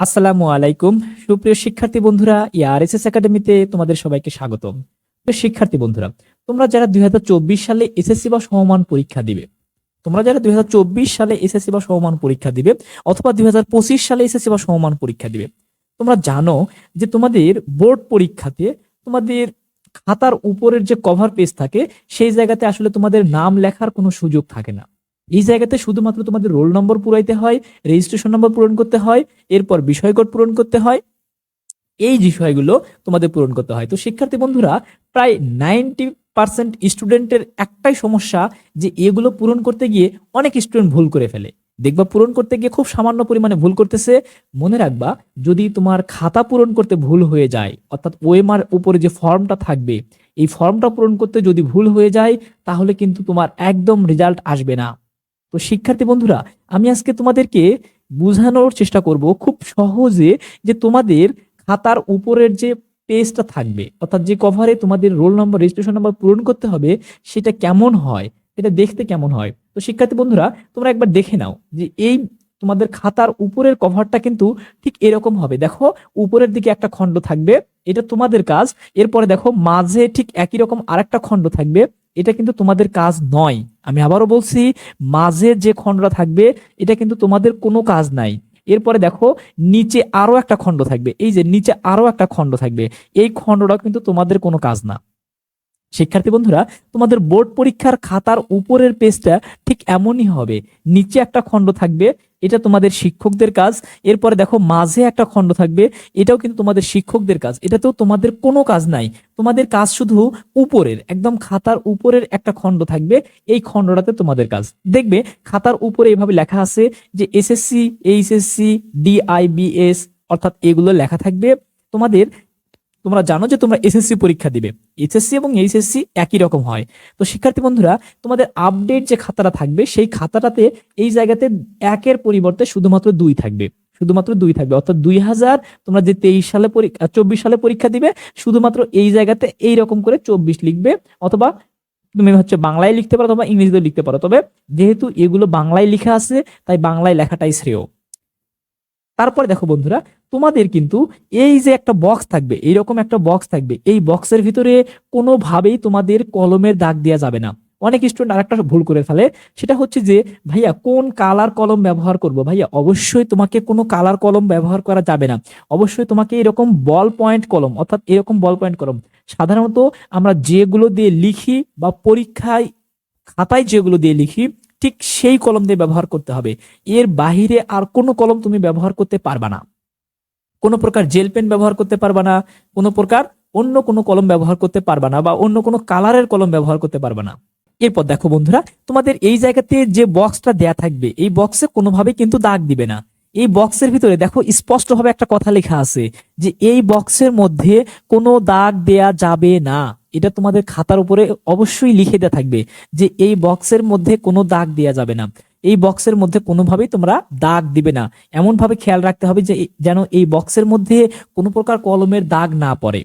আসসালামু আলাইকুম। সুপ্রিয় শিক্ষার্থী বন্ধুরা ইয়ারএসএস একাডেমিতে তোমাদের সবাইকে স্বাগতম। শিক্ষার্থী বন্ধুরা, তোমরা যারা দু হাজার চব্বিশ সালে এসএসসি বা সমমান পরীক্ষা দিবে, তোমরা যারা দু হাজার চব্বিশ সালে এসএসসি বা সমমান পরীক্ষা দিবে অথবা দুই হাজার পঁচিশ সালে এসএসসি বা সমমান পরীক্ষা দিবে, তোমরা জানো যে তোমাদের বোর্ড পরীক্ষাতে তোমাদের খাতার উপরের যে কভার পেজ থাকে, সেই জায়গাতে আসলে তোমাদের নাম লেখার কোনো সুযোগ থাকে না। এই জায়গাতে শুধুমাত্র তোমাদের রোল নম্বর পুরাইতে হয় রেজিস্ট্রেশন নম্বর পূরণ করতে হয়, এরপর বিষয়কোড পূরণ করতে হয়। এই বিষয়গুলো তোমাদের পূরণ করতে হয়। তো শিক্ষার্থী বন্ধুরা, প্রায় নাইনটি পার্সেন্ট স্টুডেন্টের একটাই সমস্যা যে এগুলো পূরণ করতে গিয়ে অনেক স্টুডেন্ট ভুল করে ফেলে। দেখবা পূরণ করতে গিয়ে খুব সামান্য পরিমাণে ভুল করতেছে। মনে রাখবা, যদি তোমার খাতা পূরণ করতে ভুল হয়ে যায়, অর্থাৎ ওএমআর উপরে যে ফর্মটা থাকবে, এই ফর্মটা পূরণ করতে যদি ভুল হয়ে যায়, তাহলে কিন্তু তোমার একদম রেজাল্ট আসবে না। তো শিক্ষার্থী বন্ধুরা, আমি আজকে তোমাদেরকে বোঝানোর চেষ্টা করব খুব সহজে যে তোমাদের খাতার উপরের যে পেজটা থাকবে, অর্থাৎ যে কভারে তোমাদের রোল নম্বর রেজিস্ট্রেশন নাম্বার পূরণ করতে হবে, সেটা কেমন হয় এটা দেখতে কেমন হয়। তো শিক্ষার্থী বন্ধুরা, তোমরা একবার দেখে নাও যে এই তোমাদের খাতার উপরের কভারটা কিন্তু ঠিক এরকম হবে। দেখো, উপরের দিকে একটা খণ্ড থাকবে, এটা তোমাদের কাজ, এরপরে দেখো মাঝে ঠিক একই রকম আরেকটা খণ্ড থাকবে এটা কিন্তু তোমাদের কাজ নয়। আমি আবারও বলছি, মাঝে যে খণ্ডটা থাকবে, এটা কিন্তু তোমাদের কোনো কাজ নাই। এরপরে দেখো, নিচে আরও একটা খণ্ড থাকবে। এই যে নিচে আরও একটা খণ্ড থাকবে, এই খণ্ডটা কিন্তু তোমাদের কোনো কাজ না। শিক্ষার্থী বন্ধুরা, তোমাদের বোর্ড পরীক্ষার খাতার উপরের পেজটা ঠিক এমনই হবে। নিচে একটা খণ্ড থাকবে এটা তোমাদের শিক্ষকদের কাজ। এরপরে দেখো, মাঝে একটা খণ্ড থাকবে। এটাও কিন্তু তোমাদের শিক্ষকদের কাজ। এটাতেও তোমাদের কোনো কাজ নাই। তোমাদের কাজ শুধু উপরের, একদম খাতার উপরের একটা খণ্ড থাকবে। এই খণ্ডটাতে তোমাদের কাজ। দেখবে, খাতার উপরে এভাবে লেখা আছে যে এসএসসি এইচএসসি ডিআইবিএস অর্থাৎ এগুলো লেখা থাকবে। তোমাদের তোমরা জানো যে তোমরা এসএসসি পরীক্ষা দিবে। এইচএসসি এবং এইচএসসি একই রকম হয়। তো শিক্ষার্থী বন্ধুরা, তোমাদের আপডেট যে খাতাটা থাকবে, সেই খাতাটাতে এই জায়গাতে একের পরিবর্তে শুধুমাত্র দুই থাকবে। শুধুমাত্র দুই থাকবে। অর্থাৎ দুই হাজার তোমরা যে তেইশ সালে পরীক্ষা চব্বিশ সালে পরীক্ষা দিবে, শুধুমাত্র এই জায়গাতে এই রকম করে চব্বিশ লিখবে, অথবা তুমি হচ্ছে বাংলায় লিখতে পারো অথবা ইংরেজিতে লিখতে পারো। তবে যেহেতু এগুলো বাংলায় লেখা আছে, তাই বাংলায় লেখাটাই শ্রেয়। তারপরে দেখো বন্ধুরা, তোমাদের কিন্তু এই যে একটা বক্স থাকবে, এইরকম একটা বক্স থাকবে, এই বক্সের ভিতরে কোনোভাবেই তোমাদের কলমের দাগ দেওয়া যাবে না। অনেক স্টুডেন্ট আরেকটা ভুল করে ফেলে, সেটা হচ্ছে যে, ভাইয়া, কোন কালার কলম ব্যবহার করব? ভাইয়া, অবশ্যই তোমাকে কোনো কালার কলম ব্যবহার করা যাবে না। অবশ্যই তোমাকে এরকম বল পয়েন্ট কলম, অর্থাৎ এরকম বল পয়েন্ট কলম, সাধারণত আমরা যেগুলো দিয়ে লিখি বা পরীক্ষায়, খাতায় যেগুলো দিয়ে লিখি ঠিক সেই কলম দিয়ে ব্যবহার করতে হবে। এর বাহিরে আর কোনো কলম তুমি ব্যবহার করতে পারবা না। কোনো প্রকার জেল পেন ব্যবহার করতে পারবা না, কোনো প্রকার অন্য কোনো কলম ব্যবহার করতে পারবা না বা অন্য কোনো কালারের কলম ব্যবহার করতে পারবা না। এরপর দেখো বন্ধুরা, তোমাদের এই জায়গাতে যে বক্সটা দেয়া থাকবে, এই বক্সে কোনোভাবে কিন্তু দাগ দিবে না। এই বক্সের ভিতরে দেখো স্পষ্টভাবে একটা কথা লেখা আছে যে এই বক্সের মধ্যে কোনো দাগ দেয়া যাবে না। এটা তোমাদের খাতার উপরে অবশ্যই লিখে দেওয়া থাকবে যে এই বক্সের মধ্যে কোনো দাগ দেয়া যাবে না। এই বক্সের মধ্যে কোনোভাবেই তোমরা দাগ দিবে না। এমন ভাবে খেয়াল রাখতে হবে যে যেন এই বক্সের মধ্যে কোনো প্রকার কলমের দাগ না পড়ে।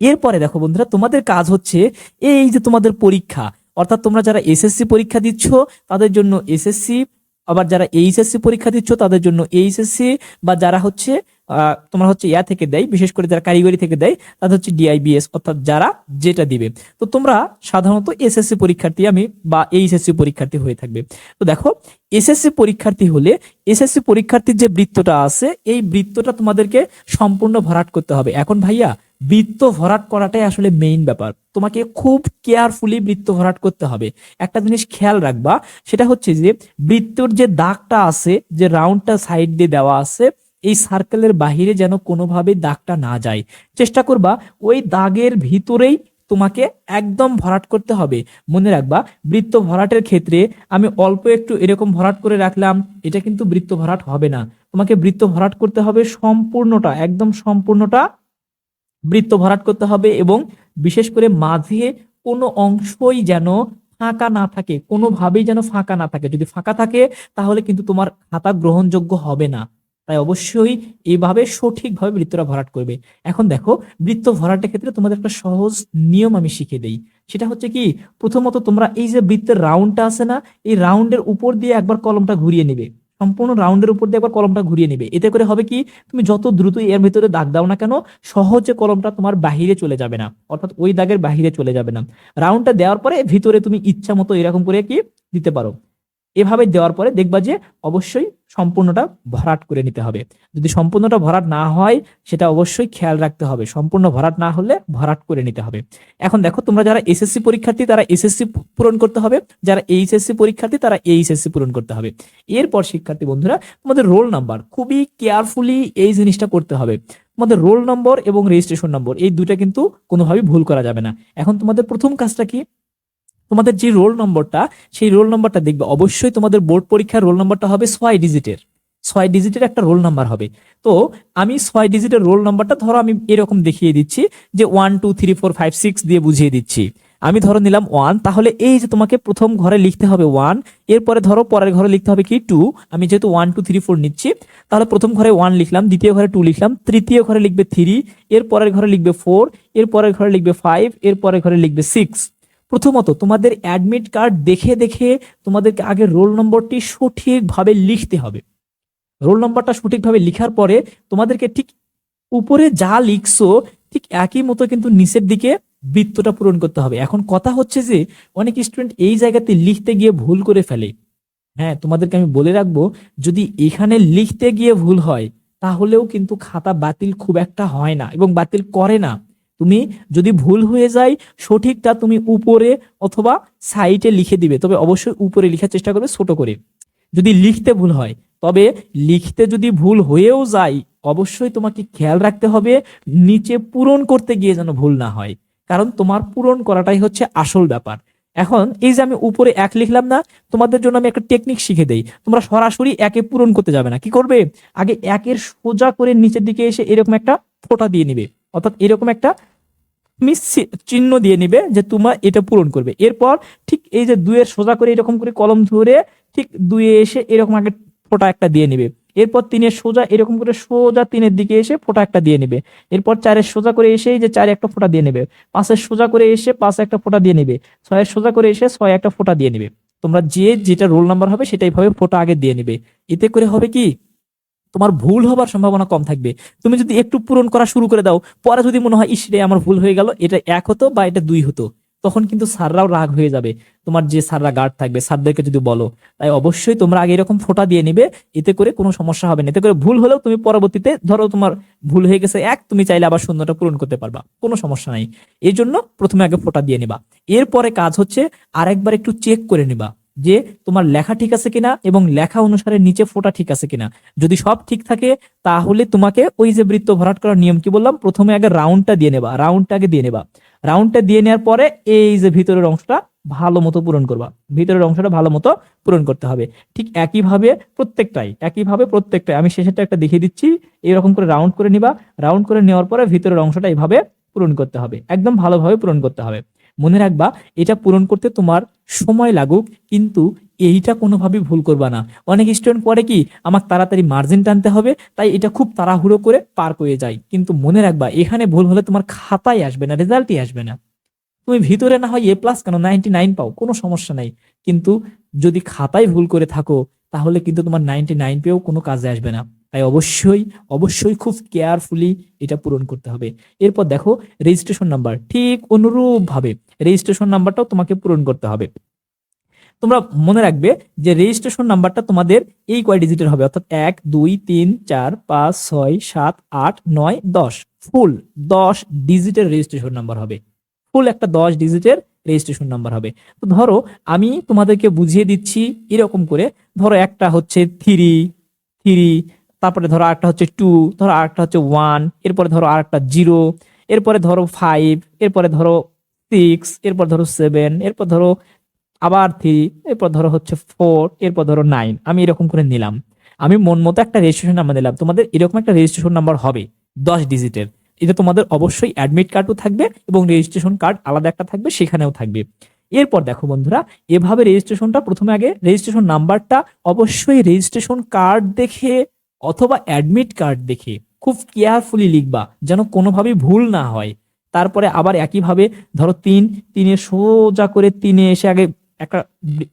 এরপরে দেখো বন্ধুরা, তোমাদের কাজ হচ্ছে এই যে তোমাদের পরীক্ষা। অর্থাৎ তোমরা যারা এসএসসি পরীক্ষা দিচ্ছ, তাদের জন্য এসএসসি আবার যারা এইচএসসি পরীক্ষা দিচ্ছ, তাদের জন্য এইচএসসি বা যারা হচ্ছে তোমার হচ্ছে ইয়া থেকে দেয়, বিশেষ করে যারা কারিগরি থেকে দেয়, তাদের হচ্ছে ডিআইবিএস অর্থাৎ যারা যেটা দিবে। তো তোমরা সাধারণত এসএসসি পরীক্ষার্থী আমি বা এইচএসসি পরীক্ষার্থী হয়ে থাকবে। তো দেখো এসএসসি পরীক্ষার্থী হলে এসএসসি পরীক্ষার্থীর যে বৃত্তটা আছে, এই বৃত্তটা তোমাদেরকে সম্পূর্ণ ভরাট করতে হবে। এখন ভাইয়া বৃত্ত ভরাট করাটাই আসলে মেইন ব্যাপার। তোমাকে খুব কেয়ারফুলি বৃত্ত ভরাট করতে হবে। একটা জিনিস খেয়াল রাখবা, সেটা হচ্ছে যে বৃত্তর যে দাগটা আছে, যে রাউন্ডটা সাইড দিয়ে দেওয়া আছে, এই সার্কেলের বাহিরে যেন কোনোভাবে দাগটা না যায়। চেষ্টা করবা, ওই দাগের ভিতরেই তোমাকে একদম ভরাট করতে হবে। মনে রাখবা, বৃত্ত ভরাটের ক্ষেত্রে আমি অল্প একটু এরকম ভরাট করে রাখলাম, এটা কিন্তু বৃত্ত ভরাট হবে না। তোমাকে বৃত্ত ভরাট করতে হবে সম্পূর্ণটা, একদম সম্পূর্ণটা বৃত্ত ভরাট করতে হবে এবং বিশেষ করে মাঝে কোনো অংশই যেন ফাঁকা না থাকে, কোনোভাবেই যেন ফাঁকা না থাকে। যদি ফাঁকা থাকে, তাহলে কিন্তু তোমার খাতা গ্রহণযোগ্য হবে না। তাই অবশ্যই এইভাবে সঠিকভাবে বৃত্তটা ভরাট করবে। এখন দেখো, বৃত্ত ভরাটের ক্ষেত্রে তোমাদের একটা সহজ নিয়ম আমি শিখে দেই। সেটা হচ্ছে কি, প্রথমত তোমরা এই যে বৃত্তের রাউন্ডটা আছে না, এই রাউন্ডের উপর দিয়ে একবার কলমটা ঘুরিয়ে নেবে। সম্পূর্ণ রাউন্ডের উপর দিয়ে একবার কলমটা ঘুরিয়ে নেবে। এতে করে হবে কি, তুমি যত দ্রুত এর ভিতরে দাগ দাও না কেন, সহজে কলমটা তোমার বাহিরে চলে যাবে না। অর্থাৎ ওই দাগের বাহিরে চলে যাবে না। রাউন্ডটা দেওয়ার পরে ভিতরে তুমি ইচ্ছা মতো এরকম করে কি দিতে পারো। এভাবে দেওয়ার পরে দেখবা যে অবশ্যই সম্পূর্ণটা ভরাট করে নিতে হবে। যদি সম্পূর্ণটা ভরাট না হয়, সেটা অবশ্যই খেয়াল রাখতে হবে। সম্পূর্ণ ভরাট না হলে ভরাট করে নিতে হবে। এখন দেখো, তোমরা যারা এসএসসি পরীক্ষার্থী, তারা এসএসসি পূরণ করতে হবে। যারা এইচএসসি পরীক্ষার্থী, তারা এইচএসসি পূরণ করতে হবে। এরপর শিক্ষার্থী বন্ধুরা, তোমাদের রোল নাম্বার, খুবই কেয়ারফুলি এই জিনিসটা করতে হবে। তোমাদের রোল নম্বর এবং রেজিস্ট্রেশন নম্বর, এই দুটা কিন্তু কোনোভাবেই ভুল করা যাবে না। এখন তোমাদের প্রথম কাজটা কি? তোমাদের যে রোল নম্বরটা, সেই রোল নম্বরটা দেখবে। অবশ্যই তোমাদের বোর্ড পরীক্ষার রোল নম্বরটা হবে ছয় ডিজিটের ছয় ডিজিটের একটা রোল নাম্বার হবে। তো, আমি ছয় ডিজিটের রোল নাম্বারটা ধরো আমি এরকম দেখিয়ে দিচ্ছি, যে one two three four five six দিয়ে বুঝিয়ে দিচ্ছি। আমি ধরো নিলাম ওয়ান তাহলে এই যে তোমাকে প্রথম ঘরে লিখতে হবে ওয়ান এরপরে ধরো পরের ঘরে লিখতে হবে কি টু আমি যেহেতু ওয়ান টু থ্রি ফোর নিচ্ছি, তাহলে প্রথম ঘরে ওয়ান লিখলাম, দ্বিতীয় ঘরে টু লিখলাম, তৃতীয় ঘরে লিখবে থ্রি এর পরের ঘরে লিখবে ফোর এর পরের ঘরে লিখবে ফাইভ এর পরের ঘরে লিখবে সিক্স প্রথমত তোমাদের অ্যাডমিট কার্ড দেখে দেখে তোমাদেরকে আগে রোল নম্বরটি সঠিকভাবে লিখতে হবে। রোল নম্বরটা সঠিকভাবে লিখার পরে তোমাদেরকে ঠিক উপরে যা লিখছো ঠিক একই মতো কিন্তু নিচের দিকে বৃত্তটা পূরণ করতে হবে। এখন কথা হচ্ছে যে অনেক স্টুডেন্ট এই জায়গাতে লিখতে গিয়ে ভুল করে ফেলে। হ্যাঁ তোমাদেরকে আমি বলে রাখব, যদি এখানে লিখতে গিয়ে ভুল হয় তাহলেও কিন্তু খাতা বাতিল খুব একটা হয় না এবং বাতিল করে না। তুমি যদি ভুল হয়ে যায়, সঠিকটা তুমি উপরে অথবা সাইটে লিখে দিবে। তবে অবশ্যই উপরে লেখার চেষ্টা করবে, ছোট করে। যদি লিখতে ভুল হয়, তবে লিখতে যদি ভুল হয়েও যায়, অবশ্যই তোমাকে খেয়াল রাখতে হবে, নিচে পূরণ করতে গিয়ে যেন ভুল না হয়। কারণ তোমার পূরণ করাটাই হচ্ছে আসল ব্যাপার। এখন এই যে আমি উপরে এক লিখলাম না, তোমাদের জন্য আমি একটা টেকনিক শিখে দেই। তোমরা সরাসরি একে পূরণ করতে যাবে না। কি করবে? আগে একের সোজা করে নিচের দিকে এসে এরকম একটা ফোঁটা দিয়ে নিবে। অর্থাৎ এরকম একটা তুমি চিহ্ন দিয়ে নিবে যে তোমার এটা পূরণ করবে। এরপর ঠিক এই যে দুইয়ের সোজা করে এরকম করে কলম ধরে ঠিক দুইয়ে এসে এরকম আগে ফোঁটা একটা দিয়ে নিবে। এরপর তিনের সোজা এরকম করে সোজা তিনের দিকে এসে ফোঁটা একটা দিয়ে নিবে। এরপর চারের সোজা করে এসে যে চারে একটা ফোঁটা দিয়ে নেবে। পাঁচের সোজা করে এসে পাঁচে একটা ফোঁটা দিয়ে নেবে। ছয়ের সোজা করে এসে ছয় একটা ফোঁটা দিয়ে নেবে। তোমরা যে যেটা রোল নাম্বার হবে সেটাই ভাবে ফোঁটা আগে দিয়ে নেবে। এতে করে হবে কি? তোমার ভুল হবার সম্ভাবনা কম থাকবে। তুমি যদি একটু পূরণ করা শুরু করে দাও, পরে যদি মনে হয়, ইস রে, আমার ভুল হয়ে গেল, এটা এক হতো বা এটা দুই হতো, তখন কিন্তু স্যাররাও রাগ হয়ে যাবে। তোমার যে স্যাররা গার্ড থাকবে, স্যারদেরকে যদি বলো, তাই অবশ্যই তোমরা আগে এরকম ফোঁটা দিয়ে নিবে, এতে করে কোনো সমস্যা হবে না। এতে করে ভুল হলেও তুমি পরবর্তীতে ধরো তোমার ভুল হয়ে গেছে এক, তুমি চাইলে আবার শূন্যটা পূরণ করতে পারবা। কোনো সমস্যা নাই। এই জন্য প্রথমে আগে ফোঁটা দিয়ে নিবা। এরপরে কাজ হচ্ছে আরেকবার একটু চেক করে নিবা। যে তোমার লেখা ঠিক আছে কিনা এবং লেখা অনুসারে নিচে ফোঁটা ঠিক আছে কিনা। যদি সব ঠিক থাকে, তাহলে তোমাকে ওই যে বৃত্ত ভরাট করার নিয়ম কি বললাম? প্রথমে আগে রাউন্ডটা দিয়ে নেবা রাউন্ডটা আগে দিয়ে নেবা। রাউন্ডটা দিয়ে নেওয়ার পরে এই যে ভিতরের অংশটা ভালো মতো পূরণ করবা। ভিতরের অংশটা ভালো মতো পূরণ করতে হবে। ঠিক একইভাবে প্রত্যেকটাই একইভাবে প্রত্যেকটাই। আমি শেষেরটা একটা দেখিয়ে দিচ্ছি। এরকম করে রাউন্ড করে নিবা। রাউন্ড করে নেওয়ার পরে ভিতরের অংশটা এইভাবে পূরণ করতে হবে। একদম ভালোভাবে পূরণ করতে হবে। মনে রাখবা, এটা পূরণ করতে তোমার সময় লাগুক, কিন্তু এইটা কোনোভাবেই ভুল করবা না। অনেক স্টুডেন্ট পড়ে কি, আমার তাড়াতাড়ি মার্জিন টানতে হবে, তাই এটা খুব তাড়াহুড়ো করে পার করে যায়। কিন্তু মনে রাখবা, এখানে ভুল হলে তোমার খাতায় আসবে না, রেজাল্টই আসবে না। তুমি ভিতরে না হয় এ প্লাস কেন নাইনটি নাইন পাও, কোনো সমস্যা নাই। কিন্তু যদি খাতায় ভুল করে থাকো, তাহলে কিন্তু তোমার নাইনটি নাইন পেয়েও কোনো কাজে আসবে না। তাই অবশ্যই অবশ্যই খুব কেয়ারফুলি এটা পূরণ করতে হবে। এরপর দেখো রেজিস্ট্রেশন নাম্বার ঠিক অনুরূপ ভাবে রেজিস্ট্রেশন নাম্বারটাও তোমাকে পূরণ করতে হবে। তোমরা মনে রাখবে যে রেজিস্ট্রেশন নাম্বারটা তোমাদের এই কয় ডিজিটের হবে, অর্থাৎ এক, দুই, তিন, চার, পাঁচ, ছয়, সাত, আট, নয়, দশ। ফুল দশ ডিজিটের রেজিস্ট্রেশন নাম্বার হবে। ফুল একটা দশ ডিজিটের রেজিস্ট্রেশন নাম্বার হবে। তো ধরো, আমি তোমাদেরকে বুঝিয়ে দিচ্ছি এরকম করে। ধরো একটা হচ্ছে থ্রি থ্রি তারপরে ধরো আরেকটা হচ্ছে টু ধরো আরেকটা হচ্ছে ওয়ান এরপরে ধরো আরেকটা জিরো এরপরে ধরো ফাইভ এরপরে ধরো সিক্স এরপর ধরো সেভেন এরপর ধরো আবার থ্রি এরপর ধরো হচ্ছে ফোর এরপর ধরো নাইন আমি এরকম করে নিলাম। আমি মন মতো একটা রেজিস্ট্রেশন নাম্বার দিলাম তোমাদের এরকম একটা রেজিস্ট্রেশন নাম্বার হবে দশ ডিজিটের এটা তোমাদের অবশ্যই অ্যাডমিট কার্ডও থাকবে এবং রেজিস্ট্রেশন কার্ড আলাদা একটা থাকবে, সেখানেও থাকবে। এরপর দেখো বন্ধুরা, এভাবে রেজিস্ট্রেশনটা প্রথমে আগে রেজিস্ট্রেশন নাম্বারটা অবশ্যই রেজিস্ট্রেশন কার্ড দেখে অথবা অ্যাডমিট কার্ড দেখে খুব কেয়ারফুলি লিখবা যেন কোনোভাবেই ভুল না হয়। তারপরে আবার একইভাবে ধরো তিন, তিনে সোজা করে তিনে এসে আগে একটা,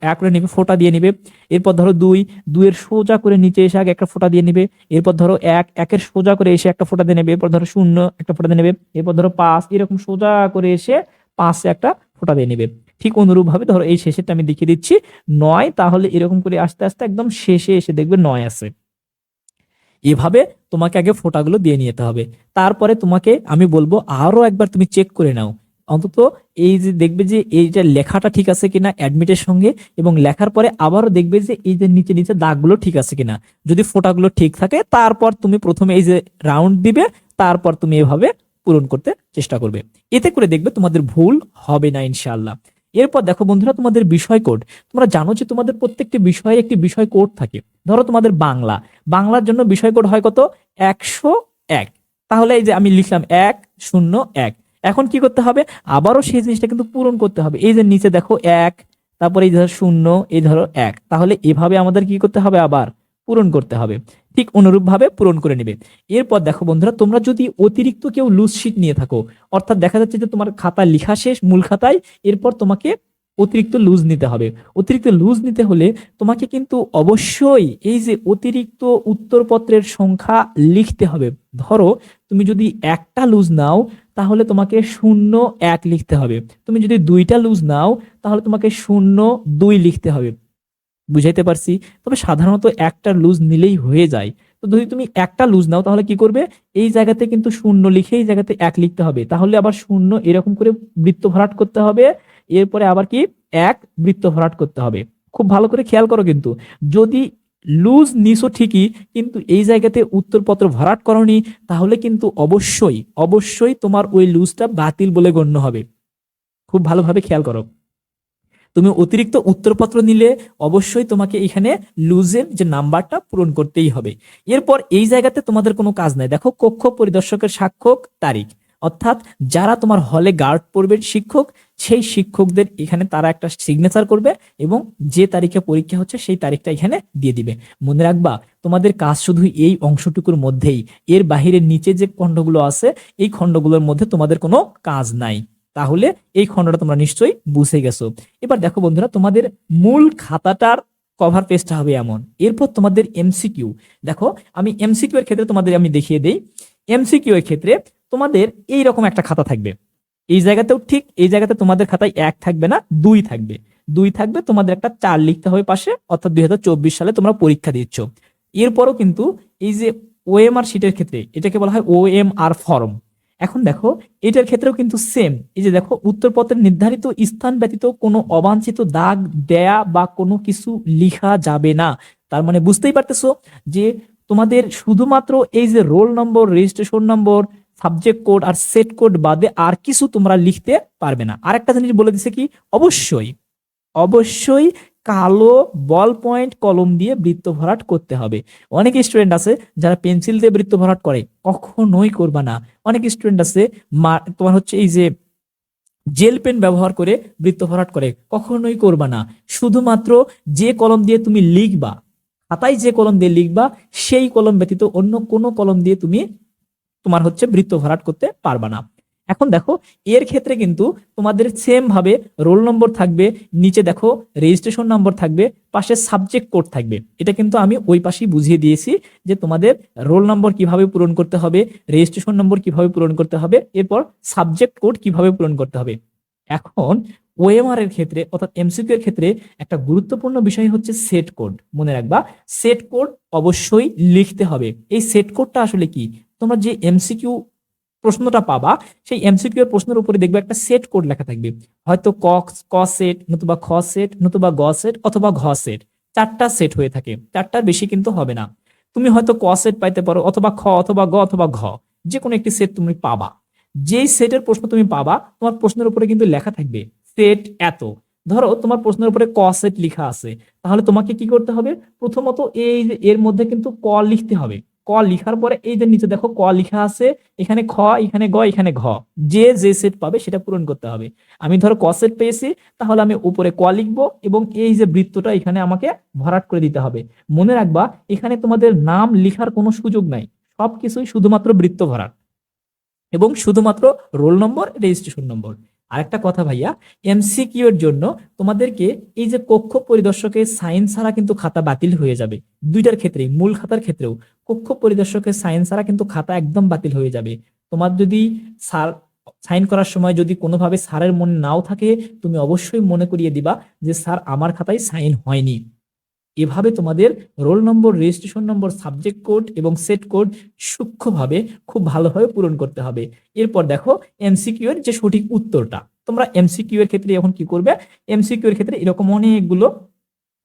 এক করে নিবে, ফোঁটা দিয়ে নিবে। এরপর ধরো দুই, দুইয়ের সোজা করে নিচে এসে আগে একটা ফোঁটা দিয়ে নিবে। এরপর ধরো এক, একের সোজা করে এসে একটা ফোঁটা দিয়ে নেবে। এরপর ধরো শূন্য, একটা ফোঁটা দিয়ে নেবে। এরপর ধরো পাঁচ, এরকম সোজা করে এসে পাঁচে একটা ফোঁটা দিয়ে নেবে। ঠিক অনুরূপ ভাবে ধরো এই শেষেরটা আমি দেখিয়ে দিচ্ছি। নয়, তাহলে এরকম করে আস্তে আস্তে একদম শেষে এসে দেখবে নয় আছে। এভাবে তোমাকে আগে ফোটাগুলো দিয়ে নিতে হবে। তারপরে তোমাকে আমি বলব আরও একবার তুমি চেক করে নাও। অন্তত এই যে দেখবে যে এই যে লেখাটা ঠিক আছে কিনা অ্যাডমিটের সঙ্গে এবং লেখার পরে আবারও দেখবে যে এই যে নিচে নিচে দাগগুলো ঠিক আছে কিনা। যদি ফোটাগুলো ঠিক থাকে তারপর তুমি প্রথমে এই যে রাউন্ড দিবে, তারপর তুমি এভাবে পূরণ করতে চেষ্টা করবে। এতে করে দেখবে তোমাদের ভুল হবে না ইনশাআল্লাহ। এরপর দেখো বন্ধুরা তোমাদের বিষয় কোড তোমরা জানো যে তোমাদের প্রত্যেকটি বিষয়ে একটি বিষয় কোড থাকে। ধরো তোমাদের বাংলা। বাংলার জন্য বিষয় কোড হয় কত? একশো এক। তাহলে এই যে আমি লিখলাম এক শূন্য এক। এখন কি করতে হবে? আবারও সেই জিনিসটা কিন্তু পূরণ করতে হবে। এই যে নিচে দেখো এক, তারপরে এই ধরো শূন্য, এই ধরো এক। তাহলে এভাবে আমাদের কি করতে হবে আবার? পূরণ করতে হবে। ঠিক অনুরূপ ভাবে পূরণ করে নেবে। এরপর দেখো বন্ধুরা, তোমরা যদি অতিরিক্ত কেউ লুজ শিট নিয়ে থাকো, অর্থাৎ দেখা যাচ্ছে যে তোমার খাতা লেখা শেষ, মূল খাতায়, এরপর তোমাকে অতিরিক্ত লুজ নিতে হবে। অতিরিক্ত লুজ নিতে হলে তোমাকে কিন্তু অবশ্যই এই যে অতিরিক্ত উত্তরপত্রের সংখ্যা লিখতে হবে। ধরো, তুমি যদি একটা লুজ নাও, তাহলে তোমাকে শূন্য এক লিখতে হবে। তুমি যদি দুইটা লুজ নাও, তাহলে তোমাকে শূন্য দুই লিখতে হবে। বুঝাইতে পারছি। তবে সাধারণত একটা লুজ নিলেই হয়ে যায়। তো যদি তুমি একটা লুজ নাও, তাহলে কি করবে? এই জায়গাতে কিন্তু শূন্য লিখে এই জায়গাতে এক লিখতে হবে। তাহলে আবার শূন্য এরকম করে বৃত্ত ভরাট করতে হবে। এরপরে আবার কি? এক বৃত্ত ভরাট করতে হবে। খুব ভালো করে খেয়াল করো কিন্তু। যদি লুজ নিসো ঠিকই, কিন্তু এই জায়গাতে উত্তরপত্র ভরাট করনি, তাহলে কিন্তু অবশ্যই অবশ্যই তোমার ওই লুজটা বাতিল বলে গণ্য হবে। খুব ভালোভাবে খেয়াল করো। তুমি অতিরিক্ত উত্তরপত্র নিলে অবশ্যই তোমাকে এখানে লুজের যে নাম্বারটা পূরণ করতেই হবে। এরপর এই জায়গাতে তোমাদের কোনো কাজ নাই। দেখো, কক্ষ পরিদর্শকের সাক্ষক তারিখ। অর্থাৎ যারা তোমার হলে গার্ড পড়বেন শিক্ষক, সেই শিক্ষকদের এখানে তারা একটা সিগনেচার করবে এবং যে তারিখে পরীক্ষা হচ্ছে সেই তারিখটা এখানে দিয়ে দিবে। মনে রাখবা, তোমাদের কাজ শুধু এই অংশটুকুর মধ্যেই। এর বাহিরের নিচে যে খণ্ডগুলো আছে, এই খণ্ডগুলোর মধ্যে তোমাদের কোনো কাজ নাই। তাহলে এই খণ্ডটা তোমরা নিশ্চয়ই বুঝে গেছো। এবার দেখো বন্ধুরা, তোমাদের মূল খাতাটার কভার পেজটা হবে এমন। এরপর তোমাদের এমসিকিউ দেখো, আমি এমসিকিউ এর ক্ষেত্রে তোমাদের আমি দেখিয়ে দেই। এমসিকিউ এর ক্ষেত্রে তোমাদের এই রকম একটা খাতা থাকবে। এই জায়গাতেও ঠিক, এই জায়গাতে তোমাদের খাতায় এক থাকবে না, দুই থাকবে। দুই থাকবে, তোমাদের একটা চার লিখতে হবে পাশে, অর্থাৎ দুই হাজার চব্বিশ সালে তোমরা পরীক্ষা দিচ্ছ। এরপরও কিন্তু এই যে ওএমআর শিটের ক্ষেত্রে, এটাকে বলা হয় ওএমআর ফর্ম এখন দেখো, এটার ক্ষেত্রেও কিন্তু সেম এই যে দেখো, উত্তরপত্রের নির্ধারিত স্থান ব্যতীত কোনো অবাঞ্ছিত দাগ, দেয়া বা কোনো কিছু লিখা যাবে না। তার মানে বুঝতেই পারতেছো যে তোমাদের শুধুমাত্র এই যে roll number registration number subject code আর সেট কোড বাদে আর কিছু তোমরা লিখতে পারবে না। আরেকটা জিনিস বলে দিছে কি? অবশ্যই অবশ্যই কালো বল পয়েন্ট কলম দিয়ে বৃত্ত ভরাট করতে হবে। অনেক স্টুডেন্ট আছে যারা পেন্সিল দিয়ে বৃত্ত ভরাট করে, কখনোই করবা না। অনেক স্টুডেন্ট আছে তোমার হচ্ছে এই যে জেল পেন ব্যবহার করে বৃত্ত ভরাট করে, কখনোই করবা না। শুধুমাত্র যে কলম দিয়ে তুমি লিখবা, খাতায় যে কলম দিয়ে লিখবা, সেই কলম ব্যতীত অন্য কোনো কলম দিয়ে তুমি তোমার হচ্ছে বৃত্ত ভরাট করতে পারবা না। এখন দেখো, এর ক্ষেত্রে কিন্তু তোমাদের সেম ভাবে রোল নম্বর থাকবে, নিচে দেখো রেজিস্ট্রেশন নম্বর থাকবে, পাশে সাবজেক্ট কোড থাকবে। এটা কিন্তু আমি ওই পাশেই বুঝিয়ে দিয়েছি যে তোমাদের রোল নম্বর কীভাবে পূরণ করতে হবে রেজিস্ট্রেশন নম্বর কীভাবে পূরণ করতে হবে, এরপর সাবজেক্ট কোড কীভাবে পূরণ করতে হবে। এখন ওএমআর এর ক্ষেত্রে, অর্থাৎ এমসিকিউ এর ক্ষেত্রে একটা গুরুত্বপূর্ণ বিষয় হচ্ছে সেট কোড মনে রাখবা সেট কোড অবশ্যই লিখতে হবে। এই সেট কোডটা আসলে কি? তোমরা যে এমসিকিউ প্রশ্নটা পাবা, সেই এমসিকিউ এর প্রশ্নের উপরে দেখবে একটা সেট কোড লেখা থাকবে। হয়তো ক ক সেট নতুবা খ সেট নতুবা গ সেট অথবা ঘ সেট চারটা সেট হয়ে থাকে, চারটার বেশি কিন্তু হবে না। তুমি হয়তো ক সেট পাইতে পারো, অথবা খ, অথবা গ, অথবা ঘ। যে কোনো একটি সেট তুমি পাবা। যেই সেটের প্রশ্ন তুমি পাবা, তোমার প্রশ্নের উপরে কিন্তু লেখা থাকবে সেট এত। ধরো তোমার প্রশ্নের উপরে ক সেট লেখা আছে, তাহলে তোমাকে কি করতে হবে? প্রথমত এই এর মধ্যে কিন্তু ক লিখতে হবে। ক লিখার পরে এই যে নিচে দেখো ক লিখা আছে, এখানে খ, এখানে গ, এখানে ঘ। যে যে সেট পাবে সেটা পূরণ করতে হবে। আমি ধরো ক সেট পেয়েছি, তাহলে আমি উপরে ক লিখব এবং এই যে বৃত্তটা এখানে আমাকে ভরাট করে দিতে হবে। মনে রাখবা, এখানে তোমাদের নাম লিখার কোনো সুযোগ নাই। সবকিছুই শুধুমাত্র বৃত্ত ভরাট এবং শুধুমাত্র রোল নম্বর রেজিস্ট্রেশন নম্বর আরেকটা কথা ভাইয়া এমসিকিউ এর জন্য তোমাদেরকে এই যে কক্ষ পরিদর্শকের সাইন ছাড়া কিন্তু খাতা বাতিল হয়ে যাবে। দুইটার ক্ষেত্রে মূল খাতার ক্ষেত্রেও। কক্ষ পরিদর্শকের সাইন ছাড়া কিন্তু খাতা একদম বাতিল হয়ে যাবে। তোমার যদি স্যার সাইন করার সময় যদি কোনোভাবে স্যারের মনে নাও থাকে, তুমি অবশ্যই মনে করিয়ে দিবা যে স্যার, আমার খাতায় সাইন হয়নি। এভাবে তোমাদের roll number, registration number, subject code এবং সেট কোড সূক্ষ্মভাবে খুব ভালোভাবে পূরণ করতে হবে। এরপর দেখো এমসিকিউ এর যে সঠিক উত্তরটা। তোমরা এমসিকিউ এর ক্ষেত্রে এখন কি করবে? এমসিকিউ এর ক্ষেত্রে এরকম অনেকগুলো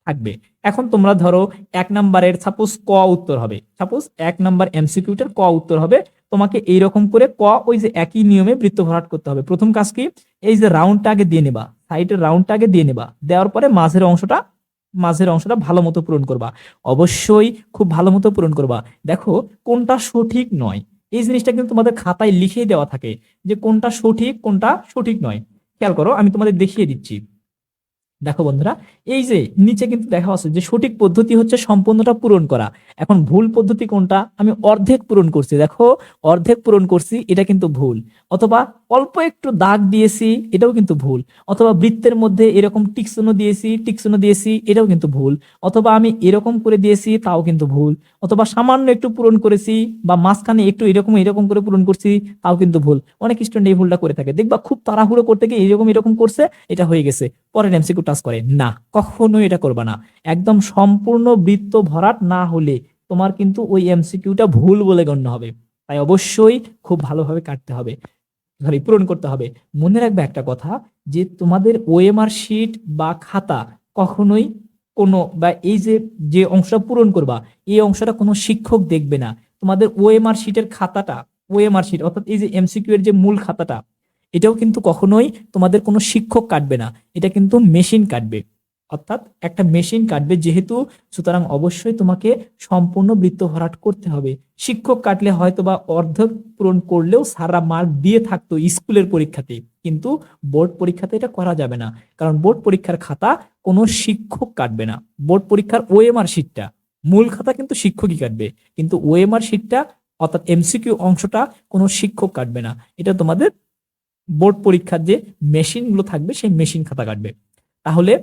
থাকবে। এখন তোমরা ধরো এক নাম্বারের সাপোজ ক উত্তর হবে। সাপোজ এক নাম্বার এমসিকিউটার ক উত্তর হবে। তোমাকে এইরকম করে ক ওই যে একই নিয়মে বৃত্ত ভরাট করতে হবে। প্রথম কাজ কি? এই যে রাউন্ডটা আগে দিয়ে নেবা। সাইডের রাউন্ডটা আগে দিয়ে নেবা। দেওয়ার পরে মাঝের অংশটা মাঝের অংশটা ভালো মতো পূরণ করবা। অবশ্যই খুব ভালো মতো পূরণ করবা। দেখো কোনটা সঠিক নয়। এই জিনিসটা কিন্তু তোমাদের খাতায় লিখে দেওয়া থাকে যে কোনটা সঠিক কোনটা সঠিক নয়। খেয়াল করো, আমি তোমাদের দেখিয়ে দিচ্ছি। দেখো বন্ধুরা, এই যে নিচে কিন্তু দেখা আছে যে সঠিক পদ্ধতি হচ্ছে সম্পূর্ণটা পূরণ করা। এখন ভুল পদ্ধতি কোনটা? আমি অর্ধেক পূরণ করছি। দেখো, অর্ধেক পূরণ করছি, এটা কিন্তু ভুল। অথবা অল্প একটু দাগ দিয়েছি, এটাও কিন্তু ভুল। অথবা বৃত্তের মধ্যে এরকম টিকসনো দিয়েছি টিকসনো দিয়েছি, এটাও কিন্তু ভুল। অথবা আমি এরকম করে দিয়েছি, তাও কিন্তু ভুল। অথবা সামান্য একটু পূরণ করেছি বা মাঝখানে একটু এরকম এরকম করে পূরণ করছি, তাও কিন্তু ভুল। অনেক স্টুডেন্ট এই ভুলটা করে থাকে। দেখবা খুব তাড়াহুড়ো করতে গিয়ে এরকম এরকম করছে, এটা হয়ে গেছে। পরের এমসিকিউ টাচ করে। না, কখনোই এটা করবা না। একদম সম্পূর্ণ বৃত্ত ভরাট না হলে তোমার কিন্তু ওই এমসিকিউটা ভুল বলে গণ্য হবে। তাই অবশ্যই খুব ভালোভাবে কাটতে হবে। সরি, পূরণ করতে হবে। মনে রাখবে একটা কথা যে তোমাদের ওএমআর শিট বা খাতা কখনোই কোনো বা এই যে যে অংশটা পূরণ করবা, এই অংশটা কোনো শিক্ষক দেখবে না। তোমাদের ওএমআর শিটের খাতাটা ওএমআর শিট অর্থাৎ এই যে এমসিকিউ এর যে মূল খাতাটা, এটাও কিন্তু কখনোই তোমাদের কোনো শিক্ষক কাটবে না। এটা কিন্তু মেশিন কাটবে। অর্থাৎ একটা মেশিন কাটবে যেহেতু, সুতরাং অবশ্যই তোমাকে সম্পূর্ণ বৃত্ত ভরাট করতে হবে। শিক্ষক কাটলে হয়তো বা অর্ধেক পূরণ করলেও সারা মার্ক দিয়ে থাকতো স্কুলের পরীক্ষাতে কিন্তু বোর্ড পরীক্ষাতে এটা করা যাবে না। কারণ বোর্ড পরীক্ষার খাতা কোনো শিক্ষক কাটবে না। বোর্ড পরীক্ষার ওএমআর শিটটা মূল খাতা কিন্তু শিক্ষকই কাটবে। কিন্তু ওএমআর শিটটা অর্থাৎ এমসিকিউ অংশটা কোনো শিক্ষক কাটবে না। এটা তোমাদের বোর্ড পরীক্ষার যে মেশিনগুলো থাকবে, সেই মেশিন খাতা কাটবে। তাহলে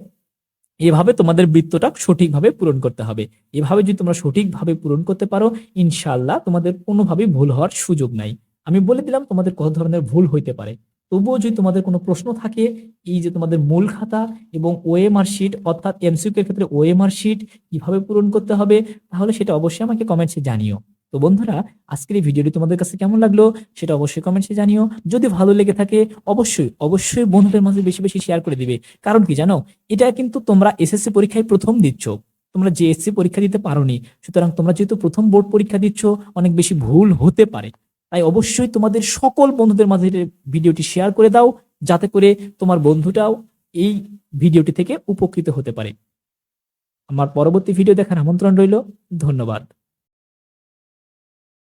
এভাবে তোমাদের বৃত্তটা সঠিকভাবে পূরণ করতে হবে। এভাবে যদি তোমরা সঠিকভাবে পূরণ করতে পারো ইনশাল্লাহ তোমাদের কোনোভাবেই ভুল হওয়ার সুযোগ নাই। আমি বলে দিলাম তোমাদের কত ধরনের ভুল হইতে পারে। তবুও যদি তোমাদের কোনো প্রশ্ন থাকে, এই যে তোমাদের মূল খাতা এবং ওএমআর শিট অর্থাৎ এমসিকিউ এর ক্ষেত্রে ওএমআর শিট কীভাবে পূরণ করতে হবে, তাহলে সেটা অবশ্যই আমাকে কমেন্টসে জানিও। তো বন্ধুরা, আজকের এই ভিডিওটি তোমাদের কাছে কেমন লাগল সেটা অবশ্যই কমেন্টসে জানিও। যদি ভালো লেগে থাকে, অবশ্যই অবশ্যই বন্ধুদের মাঝে বেশি বেশি শেয়ার করে দিবে। কারণ কি জানো, এটা কিন্তু তোমরা এসএসসি পরীক্ষায় প্রথম দিচ্ছ। তোমরা জেএসসি পরীক্ষা দিতে পারোনি, সুতরাং তোমরা যেহেতু প্রথম বোর্ড পরীক্ষা দিচ্ছ, অনেক বেশি ভুল হতে পারে। তাই অবশ্যই তোমাদের সকল বন্ধুদের মাঝে ভিডিওটি শেয়ার করে দাও, যাতে করে তোমার বন্ধুটাও এই ভিডিওটি থেকে উপকৃত হতে পারে। আমার পরবর্তী ভিডিও দেখার আমন্ত্রণ রইল। ধন্যবাদ।